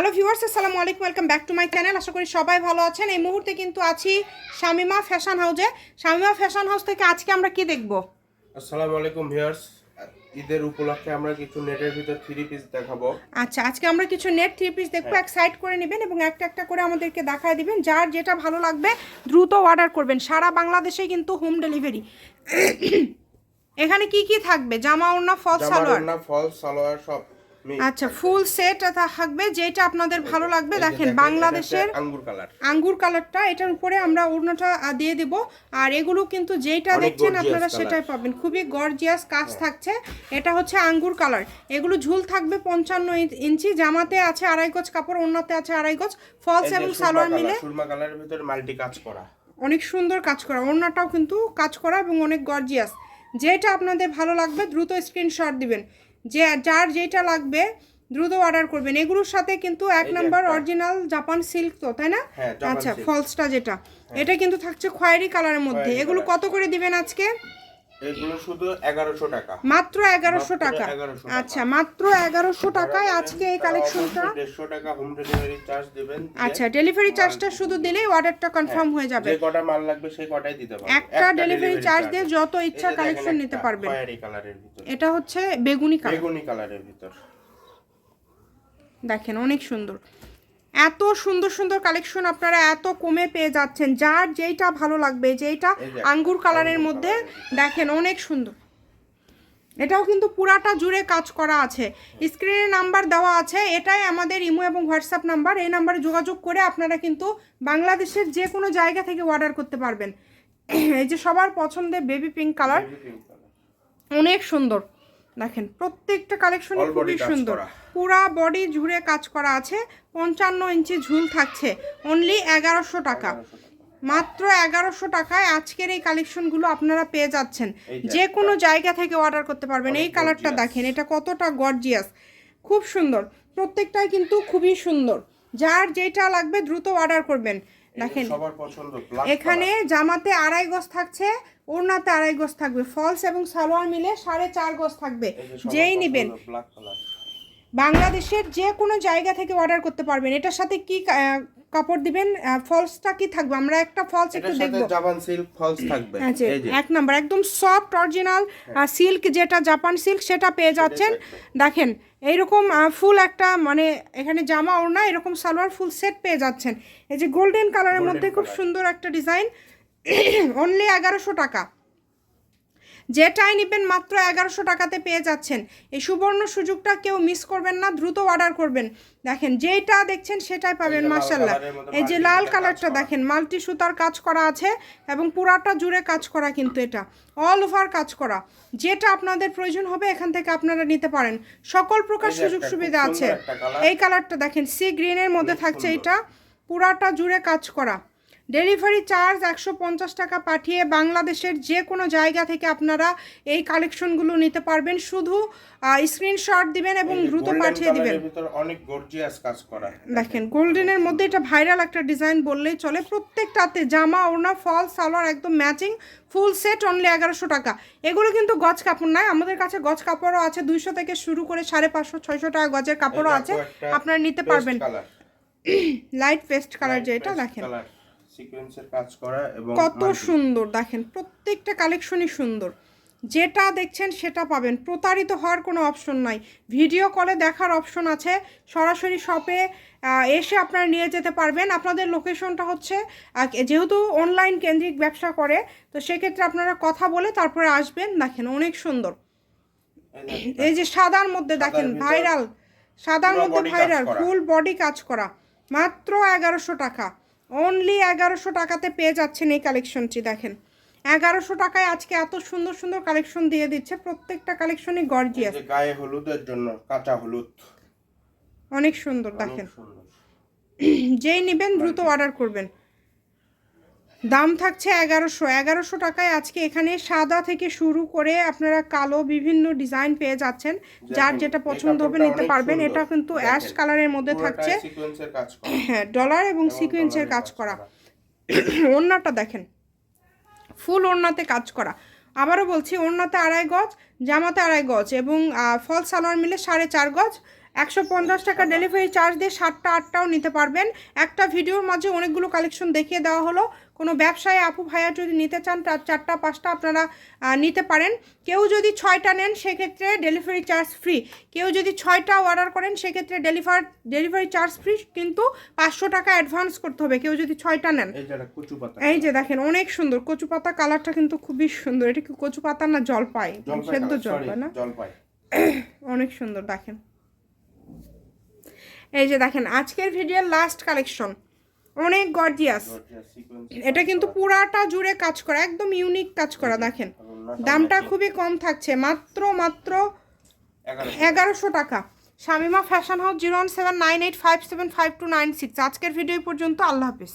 Hello viewers আসসালামু আলাইকুম welcome back to my channel আশা করি সবাই ভালো আছেন। এই মুহূর্তে কিন্তু আছি শামিমা ফ্যাশন হাউসে শামিমা ফ্যাশন হাউস থেকে আজকে আমরা কি দেখব? আসসালামু আলাইকুম ভিউয়ার্স ঈদের উপলক্ষে আমরা কিছু নেটের ভিতর থ্রি পিস দেখাবো। আচ্ছা আজকে আমরা কিছু নেট থ্রি পিস দেখব। এক সাইড করে নেবেন এবং একটা একটা করে আমাদেরকে দেখায় দিবেন। যার যেটা ভালো লাগবে দ্রুত অর্ডার করবেন। সারা বাংলাদেশে কিন্তু হোম ডেলিভারি এখানে কি কি থাকবে? জামা ওড়না ফল সালোয়ার। জামা ফলস সালোয়ার সব। আচ্ছা ফুল সেট থাকবে যেটা আপনাদের ভালো লাগবে দেখেন বাংলাদেশের আঙ্গুর কালার আঙ্গুর কালারটা এটার উপরে আমরা ওড়নাটা দিয়ে দেব। আর এগুলো কিন্তু যেটা দেখছেন আপনারা সেটাই পাবেন। খুবই গর্জিয়াস কাজ থাকছে। এটা হচ্ছে আঙ্গুর কালার এগুলো ঝুল থাকবে পঞ্চান্ন ইঞ্চি জামাতে আছে আড়াই গজ কাপড় অন্যতে আছে আড়াই গজ ফলস এবং সালোয়ার মিলে। কালারের ভিতরে মাল্টি কাজ করা। অনেক সুন্দর কাজ করা। ওড়নাটাও কিন্তু কাজ করা এবং অনেক গর্জিয়াস যেটা আপনাদের ভালো লাগবে দ্রুত স্ক্রিনশট দিবেন। যে যার যেটা লাগবে দ্রুত অর্ডার করবেন। এগুলোর সাথে কিন্তু এক নাম্বার অরিজিনাল জাপান সিল্ক তো তাই না? হ্যাঁ, আচ্ছা ফলসটা যেটা। এটা কিন্তু থাকছে খয়েরি কালারের মধ্যে। এগুলো কত করে দিবেন আজকে? এগুলো শুধু এগারোশো টাকা। মাত্র এগারোশো মাত্র টাকা? 1100 টাকা। আচ্ছা মাত্র এগারোশো টাকায় আজকে এই কালেকশনটা? দেড়শো টাকা হোম ডেলিভারি চার্জ দিবেন। আচ্ছা ডেলিভারি চার্জটা শুধু দিলেই অর্ডারটা কনফার্ম হয়ে যাবে। যে কটা মাল লাগবে সেই কটাই দিতে পারবেন একটা ডেলিভারি চার্জ দিয়ে যত ইচ্ছা কালেকশন নিতে পারবেন। কালারের ভিতর। এটা হচ্ছে বেগুনি কালার বেগুনি কালারের ভিতর। দেখেন অনেক সুন্দর। এত সুন্দর সুন্দর কালেকশন আপনারা এত কমে পেয়ে যাচ্ছেন। যার যেইটা ভালো লাগবে যেইটা আঙ্গুর কালারের মধ্যে দেখেন অনেক সুন্দর। এটাও কিন্তু পুরাটা জুড়ে কাজ করা আছে। স্ক্রিনে নাম্বার দেওয়া আছে। এটাই আমাদের ইমো এবং হোয়াটসঅ্যাপ নাম্বার এই নাম্বারে যোগাযোগ করে আপনারা কিন্তু বাংলাদেশের যে কোনো জায়গা থেকে অর্ডার করতে পারবেন। এই যে সবার পছন্দের বেবি পিঙ্ক কালার। অনেক সুন্দর। দেখেন প্রত্যেকটা body খুবই সুন্দর। পুরা বডি জুড়ে কাজ করা আছে পঞ্চান্ন ইঞ্চি ঝুল থাকছে অনলি এগারোশো টাকা। মাত্র এগারোশো টাকায় আজকের এই কালেকশনগুলো আপনারা পেয়ে যাচ্ছেন। যে কোনো জায়গা থেকে অর্ডার করতে পারবেন। এই কালারটা দেখেন এটা কতটা গর্জিয়াস খুব সুন্দর। প্রত্যেকটাই কিন্তু খুবই সুন্দর। যার যেটা লাগবে দ্রুত অর্ডার করবেন। দেখেন এখানে জামাতে আড়াই গজ থাকছে ওড়নাতে আড়াই গজ থাকবে। ফলস এবং সালোয়ার মিলে সাড়ে চার গজ থাকবে। যেই নেবেন। বাংলাদেশের যে কোনো জায়গা থেকে অর্ডার করতে পারবেন। এটার সাথে কি কাপড় দিবেন ফলসটা কি থাকবে? আমরা একটা ফলস একটু দেখব। জাপান সিল্ক ফলস থাকবে। আচ্ছা এই যে। এক নাম্বার একদম সফট অরিজিনাল সিল্ক যেটা জাপান সিল্ক সেটা পেয়ে যাচ্ছেন। দেখেন। এইরকম ফুল একটা মানে এখানে জামা ওড়না এরকম সালোয়ার ফুল সেট পেয়ে যাচ্ছেন। এই যে গোল্ডেন কালারের মধ্যে খুব সুন্দর একটা ডিজাইন অনলি এগারোশো টাকা। যেটাই নেবেন মাত্র এগারোশো টাকাতে পেয়ে যাচ্ছেন। এই সুবর্ণ সুযোগটা কেউ মিস করবেন না দ্রুত অর্ডার করবেন। দেখেন যেটা দেখছেন সেটাই পাবেন মার্শাল্লাহ এই যে লাল কালারটা দেখেন মাল্টি সুতার কাজ করা আছে এবং পুরাটা জুড়ে কাজ করা কিন্তু এটা। অল ওভার কাজ করা। যেটা আপনাদের প্রয়োজন হবে এখান থেকে আপনারা নিতে পারেন। সকল প্রকার সুযোগ সুবিধা আছে। এই কালারটা দেখেন সি গ্রিনের মধ্যে থাকছে এটা। পুরাটা জুড়ে কাজ করা। ডেলিভারি চার্জ একশো পঞ্চাশ টাকা পাঠিয়ে বাংলাদেশের যে কোনো জায়গা থেকে আপনারা এই কালেকশনগুলো নিতে পারবেন। শুধু স্ক্রিনশট দিবেন এবং দ্রুত পাঠিয়ে দিবেন। অনেক গর্জিয়াস কাজ করা। দেখেন গোল্ডেনের মধ্যে এটা ভাইরাল একটা ডিজাইন বললেই চলে। প্রত্যেকটাতে জামা ওড়না ফল সালোয়ার একদম ম্যাচিং ফুল সেট অনলি এগারোশো টাকা। এগুলো কিন্তু গজ কাপড় নয় আমাদের কাছে গজ কাপড়ও আছে। দুইশো থেকে শুরু করে সাড়ে পাঁচশো ছয়শো টাকা গজের কাপড়ও আছে। আপনারা নিতে পারবেন। লাইট পেস্ট কালার যেটা দেখেন। সিকোয়েন্সের কাজ করা এবং কত সুন্দর দেখেন প্রত্যেকটা কালেকশনই সুন্দর। যেটা দেখছেন সেটা পাবেন। প্রতারিত হওয়ার কোনো অপশন নাই। ভিডিও কলে দেখার অপশন আছে। সরাসরি শপে এসে আপনারা নিয়ে যেতে পারবেন। আপনাদের লোকেশনটা হচ্ছে যেহেতু অনলাইন কেন্দ্রিক ব্যবসা করে তো সেক্ষেত্রে আপনারা কথা বলে তারপরে আসবেন। দেখেন অনেক সুন্দর। এই যে সাদার মধ্যে দেখেন ভাইরাল সাদার মধ্যে ভাইরাল ফুল বডি কাজ করা। মাত্র এগারোশো টাকা। অনলি এগারোশো টাকাতে পেয়ে যাচ্ছেন এই কালেকশনটি দেখেন। এগারোশো টাকায় আজকে এত সুন্দর সুন্দর কালেকশন দিয়ে দিচ্ছে। প্রত্যেকটা কালেকশনই গর্জিয়াস গায়ে হলুদের জন্য কাঁচা হলুদ। অনেক সুন্দর দেখেন। যেই নেবেন দ্রুত অর্ডার করবেন। দাম থাকছে এগারোশো। এগারোশো টাকায় আজকে এখানে সাদা থেকে শুরু করে আপনারা কালো বিভিন্ন ডিজাইন পেয়ে যাচ্ছেন। যার যেটা পছন্দ হবে নিতে পারবেন। এটা কিন্তু অ্যাশ কালারের মধ্যে থাকছে। হ্যাঁ ডলার এবং সিকোয়েন্সের কাজ করা। ওড়নাটা দেখেন। ফুল ওড়নাতে কাজ করা। আবারও বলছি ওড়নাতে আড়াই গজ জামাতে আড়াই গজ এবং ফল সালোয়ার মিলে সাড়ে চার গজ। একশো পঞ্চাশ টাকা ডেলিভারি চার্জ দিয়ে সাতটা আটটাও নিতে পারবেন। একটা ভিডিওর মাঝে অনেকগুলো কালেকশন দেখিয়ে দেওয়া হলো। কোনো ব্যবসায়ী আপু ভাইয়া যদি নিতে চান তার চারটা পাঁচটা আপনারা নিতে পারেন। কেউ যদি ছয়টা নেন সেক্ষেত্রে ডেলিভারি চার্জ ফ্রি কেউ যদি ছয়টা অর্ডার করেন সেক্ষেত্রে ডেলিভার ডেলিভারি চার্জ ফ্রি কিন্তু পাঁচশো টাকা অ্যাডভান্স করতে হবে। কেউ যদি ছয়টা নেন। এই যে দেখেন অনেক সুন্দর। কচু পাতা কালারটা কিন্তু খুবই সুন্দর। এটা কি কচু পাতা না জলপাই? সেদ্ধ জলপাই না? জলপাই। অনেক সুন্দর দেখেন। এই যে দেখেন আজকের ভিডিওর লাস্ট কালেকশন অনেক গর্জিয়াস এটা কিন্তু পুরাটা জুড়ে কাজ করা একদম ইউনিক কাজ করা দেখেন। দামটা খুবই কম থাকছে মাত্র মাত্র এগারোশো টাকা। Shamima fashion house zero one seven nine eight five seven five two nine six আজকের ভিডিও পর্যন্ত আল্লাহ হাফিজ।